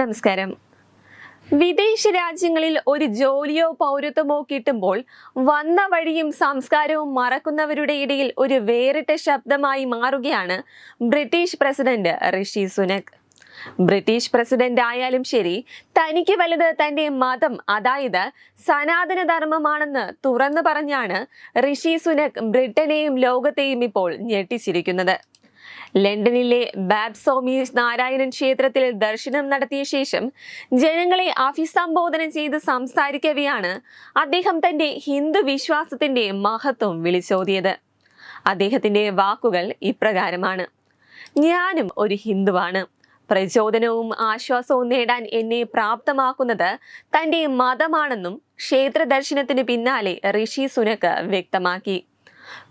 നമസ്കാരം. വിദേശ രാജ്യങ്ങളിൽ ഒരു ജോലിയോ പൗരത്വമോ കിട്ടുമ്പോൾ വന്ന വഴിയും സംസ്കാരവും മറക്കുന്നവരുടെ ഇടയിൽ ഒരു വേറിട്ട ശബ്ദമായി മാറുകയാണ് British president Rishi Sunak. British president ആയാലും ശരി തനിക്ക് വലുത് തന്റെ മതം അതായത് സനാതന ധർമ്മമാണെന്ന് തുറന്നു പറഞ്ഞാണ് ഋഷി സുനക് ബ്രിട്ടനെയും ലോകത്തെയും ഇപ്പോൾ ഞെട്ടിച്ചിരിക്കുന്നത്. ലണ്ടനിലെ ബാബ്സോമി നാരായണൻ ക്ഷേത്രത്തിൽ ദർശനം നടത്തിയ ശേഷം ജനങ്ങളെ അഭിസംബോധന ചെയ്ത് സംസാരിക്കവെയാണ് അദ്ദേഹം തന്റെ ഹിന്ദു വിശ്വാസത്തിന്റെ മഹത്വം വിളിച്ചോതിയത്. അദ്ദേഹത്തിന്റെ വാക്കുകൾ ഇപ്രകാരമാണ്. ഞാനും ഒരു ഹിന്ദുവാണ്. പ്രചോദനവും ആശ്വാസവും നേടാൻ എന്നെ പ്രാപ്തമാക്കുന്നത് തന്റെ മതമാണെന്നും ക്ഷേത്ര ദർശനത്തിന് പിന്നാലെ ഋഷി സുനക്ക് വ്യക്തമാക്കി.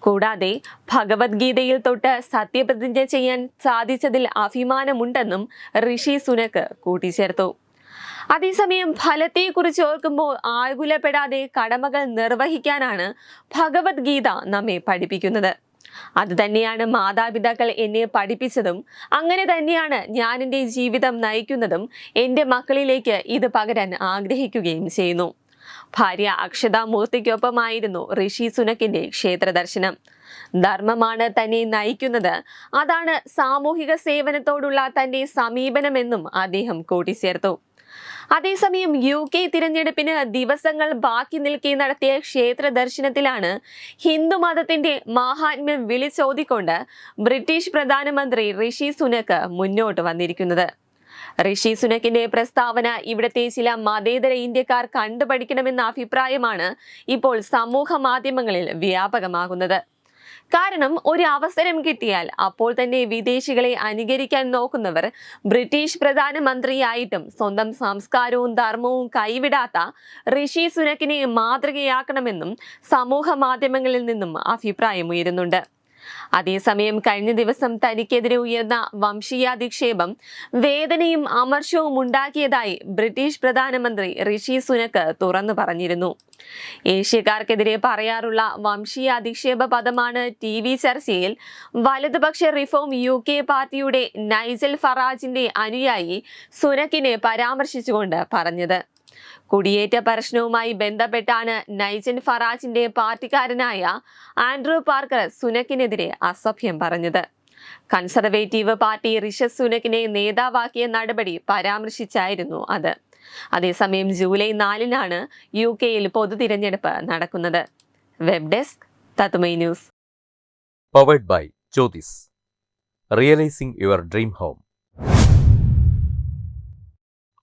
കൂടാതെ ഭഗവത്ഗീതയിൽ തൊട്ട് സത്യപ്രതിജ്ഞ ചെയ്യാൻ സാധിച്ചതിൽ അഭിമാനമുണ്ടെന്നും ഋഷി സുനക്ക് കൂട്ടിച്ചേർത്തു. അതേസമയം ഫലത്തെക്കുറിച്ച് ഓർക്കുമ്പോൾ ആകുലപ്പെടാതെ കടമകൾ നിർവഹിക്കാനാണ് ഭഗവത്ഗീത നമ്മെ പഠിപ്പിക്കുന്നത്. അതുതന്നെയാണ് മാതാപിതാക്കൾ എന്നെ പഠിപ്പിച്ചതും അങ്ങനെ തന്നെയാണ് ഞാൻ എന്റെ ജീവിതം നയിക്കുന്നതും എന്റെ മക്കളിലേക്ക് ഇത് പകരാൻ ആഗ്രഹിക്കുകയും ചെയ്യുന്നു. ഭാര്യ അക്ഷത മൂർത്തിക്കൊപ്പമായിരുന്നു ഋഷി സുനക്കിന്റെ ക്ഷേത്ര ദർശനം ധർമ്മമാണ് തന്നെ നയിക്കുന്നത്. അതാണ് സാമൂഹിക സേവനത്തോടുള്ള തന്റെ സമീപനമെന്നും അദ്ദേഹം കൂട്ടിച്ചേർത്തു. അതേസമയം യു കെ തിരഞ്ഞെടുപ്പിന് ദിവസങ്ങൾ ബാക്കി നിൽക്കെ നടത്തിയ ക്ഷേത്ര ദർശനത്തിലാണ് ഹിന്ദു മതത്തിന്റെ മാഹാത്മ്യം വിളിച്ചോതിക്കൊണ്ട് ബ്രിട്ടീഷ് പ്രധാനമന്ത്രി ഋഷി സുനക്ക് മുന്നോട്ട് വന്നിരിക്കുന്നത്. ഋഷി സുനക്കിന്റെ പ്രസ്താവന ഇവിടുത്തെ ചില മതേതര ഇന്ത്യക്കാർ കണ്ടുപഠിക്കണമെന്ന അഭിപ്രായമാണ് ഇപ്പോൾ സമൂഹ മാധ്യമങ്ങളിൽ വ്യാപകമാകുന്നത്. കാരണം ഒരു അവസരം കിട്ടിയാൽ അപ്പോൾ തന്നെ വിദേശികളെ അനുകരിക്കാൻ നോക്കുന്നവർ ബ്രിട്ടീഷ് പ്രധാനമന്ത്രിയായിട്ടും സ്വന്തം സംസ്കാരവും ധർമ്മവും കൈവിടാത്ത ഋഷി സുനക്കിനെ മാതൃകയാക്കണമെന്നും സമൂഹ മാധ്യമങ്ങളിൽ നിന്നും അഭിപ്രായമുയരുന്നുണ്ട്. അതേസമയം കഴിഞ്ഞ ദിവസം തനിക്കെതിരെ ഉയർന്ന വംശീയാധിക്ഷേപം വേദനയും അമർഷവും ഉണ്ടാക്കിയതായി ബ്രിട്ടീഷ് പ്രധാനമന്ത്രി ഋഷി സുനക്ക് തുറന്നു പറഞ്ഞിരുന്നു. ഏഷ്യക്കാർക്കെതിരെ പറയാറുള്ള വംശീയാധിക്ഷേപ പദമാണ് ടി വി ചർച്ചയിൽ വലതുപക്ഷ റിഫോം യു കെ പാർട്ടിയുടെ നൈസൽ ഫറാജിന്റെ അനുയായി സുനക്കിനെ പരാമർശിച്ചുകൊണ്ട് പറഞ്ഞത്. കുടിയേറ്റ പ്രശ്നവുമായി ബന്ധപ്പെട്ടാണ് നൈജൻ ഫറാജിന്റെ പാർട്ടിക്കാരനായ ആൻഡ്രൂ പാർക്കർ സുനക്കിനെതിരെ അസഭ്യം പറഞ്ഞത്. കൺസർവേറ്റീവ് പാർട്ടി ഋഷഭ് സുനക്കിനെ നേതാവാക്കിയ നടപടി പരാമർശിച്ചായിരുന്നു അത്. അതേസമയം ജൂലൈ നാലിനാണ് യു കെയിൽ പൊതു തിരഞ്ഞെടുപ്പ് നടക്കുന്നത്. വെബ് ഡെസ്ക് തത്തുമൈ news. Powered by Jyothis realising your dream home